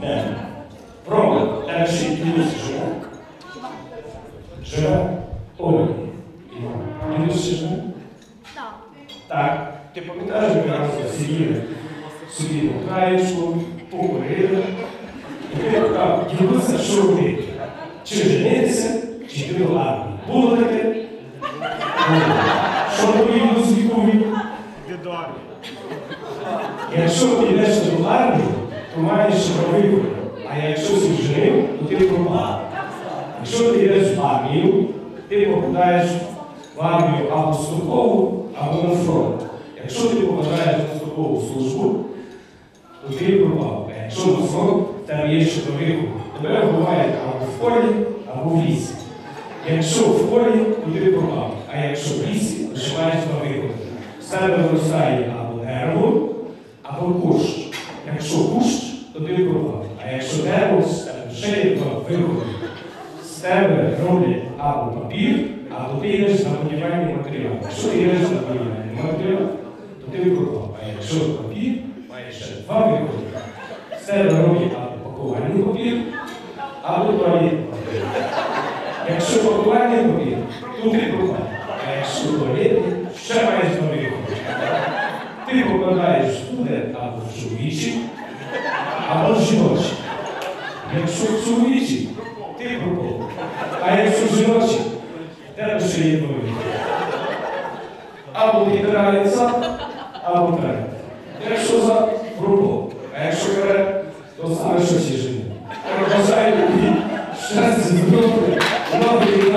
Де? Рома, тебе ще й дідусь живе? Живе? Дідусь ще живе? Так. Так. Ти пам'ятаєш, ми разом сиділи собі на краєчку, покурили. І ти казав, дідуся, що робити? Чи женитися, чи йти до армії? Було таке? Що дідусь відповів? Якщо ти йдеш до армії, то маєш вибір. А якщо ти женив, то ти пропав. Якщо ти йдеш в армію, ти попадаєш в армію або строкову, або на фронт. Якщо ти попадаєш на строкову службу, то ти пропав. А якщо на фронт, там є ще вибір. Тебе вбивають або в полі, або в лісі. Якщо в полі, то ти пропав. А якщо в лісі, то маєш два виходи. З тебе виростає або дерево, якщо тебе ще є два виходи. З тебе роблять або папір, або ти йдеш на будівельний матеріал. Якщо ти йдеш на будівельний матеріал, то ти пропав. А якщо папір, маєш ще два виходи. З тебе роблять або пакувальний папір, або туалетний папір. Якщо пакувальний папір, то ти пропав. А якщо туалетний, ще маєш два виходи. Ти попадаєш в студент або в чоловічий, або в жіночий. Якщо в чоловічий, ти пропав. А якщо в жіночий, в тебе ще є два виходи. Або підбирає зад, або вперед. Якщо за пропав, а якщо вперед, то саме що ще жені. Я бажаю тобі щастя, здоров'я, нової і